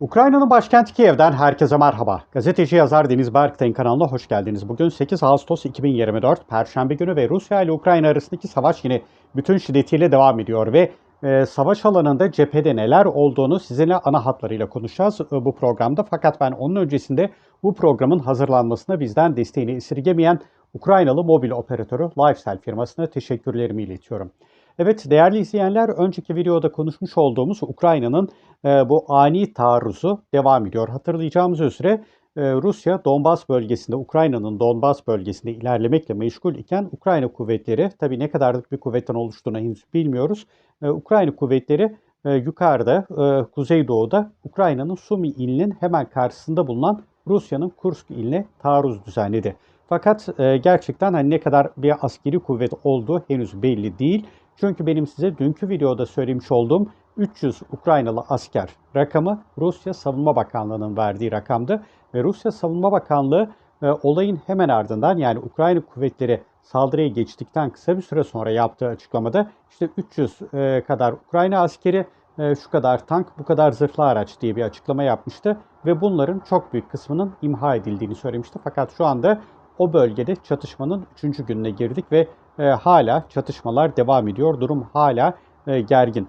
Ukrayna'nın başkenti Kiev'den herkese merhaba. Gazeteci yazar Deniz Berktay'ın kanalına hoş geldiniz. Bugün 8 Ağustos 2024 Perşembe günü ve Rusya ile Ukrayna arasındaki savaş yine bütün şiddetiyle devam ediyor ve e, savaş alanında cephede neler olduğunu sizinle ana hatlarıyla konuşacağız e, bu programda. Fakat ben onun öncesinde bu programın hazırlanmasına bizden desteğini esirgemeyen Ukraynalı mobil operatörü Lifestyle firmasına teşekkürlerimi iletiyorum. Evet değerli izleyenler önceki videoda konuşmuş olduğumuz Ukrayna'nın e, bu ani taarruzu devam ediyor. Hatırlayacağımız üzere e, Rusya Donbas bölgesinde Ukrayna'nın Donbas bölgesinde ilerlemekle meşgul iken Ukrayna kuvvetleri tabi ne kadarlık bir kuvvetten oluştuğunu henüz bilmiyoruz. E, Ukrayna kuvvetleri e, yukarıda e, kuzeydoğuda Ukrayna'nın Sumi ilinin hemen karşısında bulunan Rusya'nın Kursk iline taarruz düzenledi. Fakat e, gerçekten hani ne kadar bir askeri kuvvet olduğu henüz belli değil. Çünkü benim size dünkü videoda söylemiş olduğum 300 Ukraynalı asker rakamı Rusya Savunma Bakanlığı'nın verdiği rakamdı. Ve Rusya Savunma Bakanlığı e, olayın hemen ardından yani Ukrayna kuvvetleri saldırıya geçtikten kısa bir süre sonra yaptığı açıklamada işte 300 e, kadar Ukrayna askeri, e, şu kadar tank, bu kadar zırhlı araç diye bir açıklama yapmıştı. Ve bunların çok büyük kısmının imha edildiğini söylemişti. Fakat şu anda o bölgede çatışmanın 3. gününe girdik ve e, hala çatışmalar devam ediyor. Durum hala e, gergin.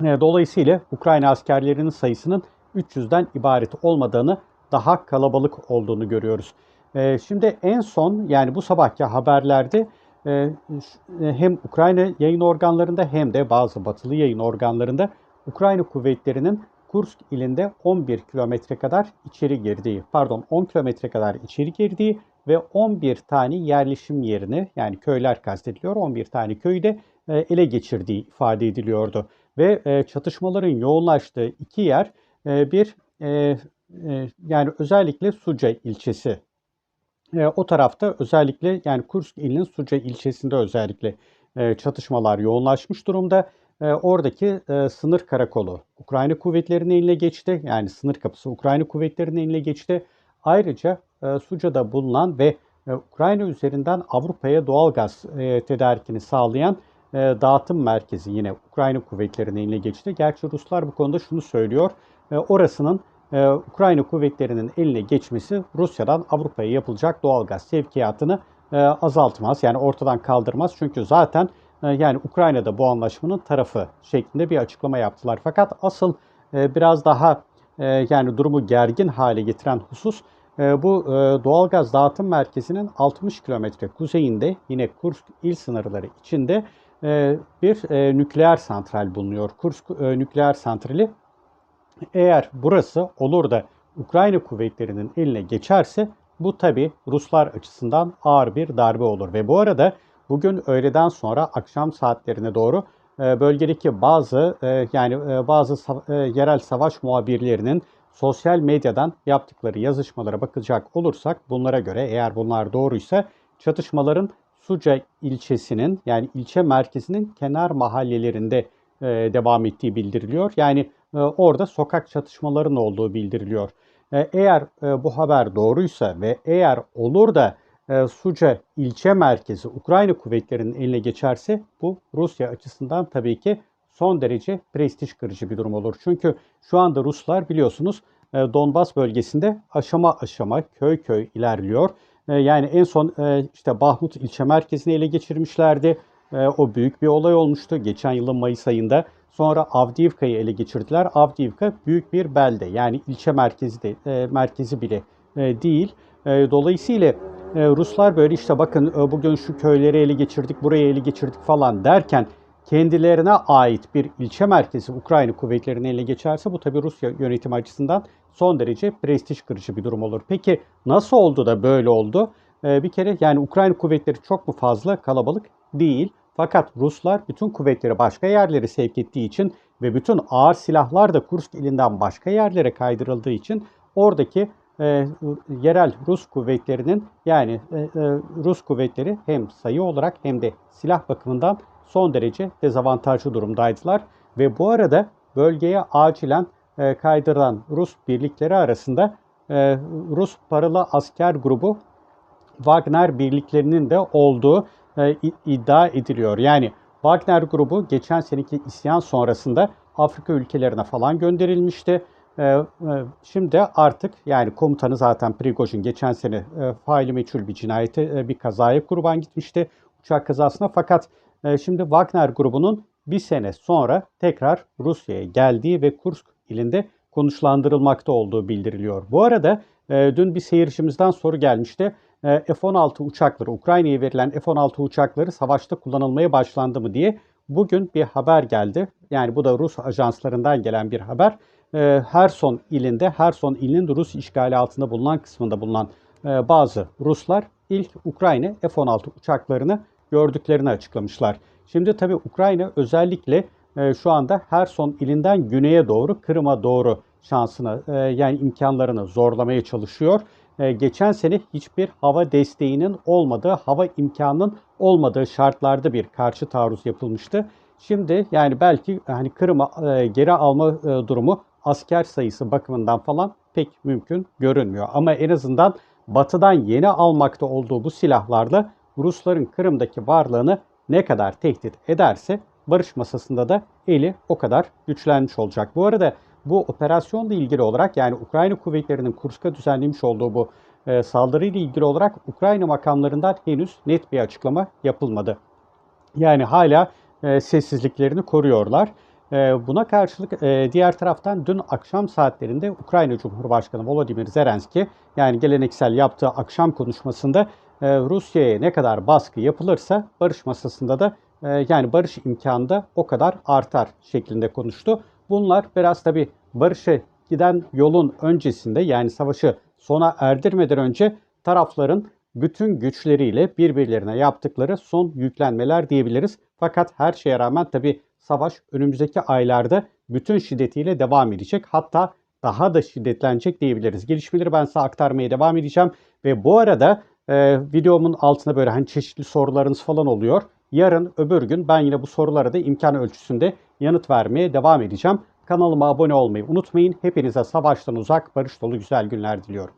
E, dolayısıyla Ukrayna askerlerinin sayısının 300'den ibaret olmadığını, daha kalabalık olduğunu görüyoruz. E, şimdi en son yani bu sabahki haberlerde e, e hem Ukrayna yayın organlarında hem de bazı batılı yayın organlarında Ukrayna kuvvetlerinin Kursk ilinde 11 kilometre kadar içeri girdiği, pardon 10 kilometre kadar içeri girdiği ve 11 tane yerleşim yerini yani köyler kastediliyor. 11 tane köyde e, ele geçirdiği ifade ediliyordu. Ve e, çatışmaların yoğunlaştığı iki yer e, bir yani özellikle Suca ilçesi. O tarafta özellikle yani Kursk ilinin Suca ilçesinde özellikle çatışmalar yoğunlaşmış durumda. Oradaki sınır karakolu Ukrayna kuvvetlerinin eline geçti. Yani sınır kapısı Ukrayna kuvvetlerinin eline geçti. Ayrıca e, Suca'da bulunan ve e, Ukrayna üzerinden Avrupa'ya doğal gaz e, tedarikini sağlayan e, dağıtım merkezi yine Ukrayna kuvvetlerine eline geçti. Gerçi Ruslar bu konuda şunu söylüyor. Orasının Ukrayna kuvvetlerinin eline geçmesi Rusya'dan Avrupa'ya yapılacak doğal gaz sevkiyatını azaltmaz. Yani ortadan kaldırmaz. Çünkü zaten yani Ukrayna'da bu anlaşmanın tarafı şeklinde bir açıklama yaptılar. Fakat asıl biraz daha yani durumu gergin hale getiren husus bu e, doğalgaz dağıtım merkezinin 60 kilometre kuzeyinde yine Kursk il sınırları içinde e, bir e, nükleer santral bulunuyor. Kursk nükleer santrali eğer burası olur da Ukrayna kuvvetlerinin eline geçerse bu tabi Ruslar açısından ağır bir darbe olur. Ve bu arada bugün öğleden sonra akşam saatlerine doğru bölgedeki bazı yani bazı yerel savaş muhabirlerinin sosyal medyadan yaptıkları yazışmalara bakacak olursak bunlara göre eğer bunlar doğruysa çatışmaların Suca ilçesinin yani ilçe merkezinin kenar mahallelerinde devam ettiği bildiriliyor. Yani orada sokak çatışmaların olduğu bildiriliyor. eğer bu haber doğruysa ve eğer olur da e, Suca ilçe merkezi Ukrayna kuvvetlerinin eline geçerse bu Rusya açısından tabii ki son derece prestij kırıcı bir durum olur. Çünkü şu anda Ruslar biliyorsunuz e, Donbas bölgesinde aşama aşama köy köy ilerliyor. E, yani en son e, işte Bahmut ilçe merkezini ele geçirmişlerdi. O büyük bir olay olmuştu geçen yılın Mayıs ayında. Sonra Avdiivka'yı ele geçirdiler. Avdiivka büyük bir belde yani ilçe merkezi de merkezi bile değil. Dolayısıyla Ruslar böyle işte bakın bugün şu köyleri ele geçirdik, burayı ele geçirdik falan derken kendilerine ait bir ilçe merkezi Ukrayna kuvvetlerini ele geçerse bu tabi Rusya yönetimi açısından son derece prestij kırıcı bir durum olur. Peki nasıl oldu da böyle oldu? Bir kere yani Ukrayna kuvvetleri çok mu fazla kalabalık değil. Fakat Ruslar bütün kuvvetleri başka yerlere sevk ettiği için ve bütün ağır silahlar da Kursk ilinden başka yerlere kaydırıldığı için oradaki e, yerel Rus kuvvetlerinin yani e, e, Rus kuvvetleri hem sayı olarak hem de silah bakımından son derece dezavantajlı durumdaydılar. Ve bu arada bölgeye acilen e, kaydırılan Rus birlikleri arasında e, Rus paralı asker grubu Wagner birliklerinin de olduğu e, iddia ediliyor. Yani Wagner grubu geçen seneki isyan sonrasında Afrika ülkelerine falan gönderilmişti. E, e, şimdi artık yani komutanı zaten Prigojin geçen sene e, faili meçhul bir cinayete bir kazaya kurban gitmişti uçak kazasına fakat şimdi Wagner grubunun bir sene sonra tekrar Rusya'ya geldiği ve Kursk ilinde konuşlandırılmakta olduğu bildiriliyor. Bu arada e, dün bir seyircimizden soru gelmişti. E, F-16 uçakları, Ukrayna'ya verilen F-16 uçakları savaşta kullanılmaya başlandı mı diye bugün bir haber geldi. Yani bu da Rus ajanslarından gelen bir haber. E, Herson ilinde, Herson ilinin Rus işgali altında bulunan kısmında bulunan bazı Ruslar ilk Ukrayna F-16 uçaklarını gördüklerini açıklamışlar. Şimdi tabii Ukrayna özellikle e, şu anda Herson ilinden güneye doğru Kırım'a doğru şansını e, yani imkanlarını zorlamaya çalışıyor. E, geçen sene hiçbir hava desteğinin olmadığı, hava imkanının olmadığı şartlarda bir karşı taarruz yapılmıştı. Şimdi yani belki hani Kırım'a geri alma durumu asker sayısı bakımından falan pek mümkün görünmüyor. Ama en azından batıdan yeni almakta olduğu bu silahlarla Rusların Kırım'daki varlığını ne kadar tehdit ederse barış masasında da eli o kadar güçlenmiş olacak. Bu arada bu operasyonla ilgili olarak yani Ukrayna kuvvetlerinin Kursk'a düzenlemiş olduğu bu e, saldırıyla ilgili olarak Ukrayna makamlarından henüz net bir açıklama yapılmadı. Yani hala e, sessizliklerini koruyorlar. E, buna karşılık e, diğer taraftan dün akşam saatlerinde Ukrayna Cumhurbaşkanı Volodymyr Zelenski yani geleneksel yaptığı akşam konuşmasında Rusya'ya ne kadar baskı yapılırsa barış masasında da e, yani barış imkanı da o kadar artar şeklinde konuştu. Bunlar biraz tabi barışa giden yolun öncesinde yani savaşı sona erdirmeden önce tarafların bütün güçleriyle birbirlerine yaptıkları son yüklenmeler diyebiliriz. Fakat her şeye rağmen tabi savaş önümüzdeki aylarda bütün şiddetiyle devam edecek. Hatta daha da şiddetlenecek diyebiliriz. Gelişmeleri ben size aktarmaya devam edeceğim. Ve bu arada e, videomun altına böyle hani çeşitli sorularınız falan oluyor. Yarın öbür gün ben yine bu sorulara da imkan ölçüsünde yanıt vermeye devam edeceğim. Kanalıma abone olmayı unutmayın. Hepinize savaştan uzak, barış dolu güzel günler diliyorum.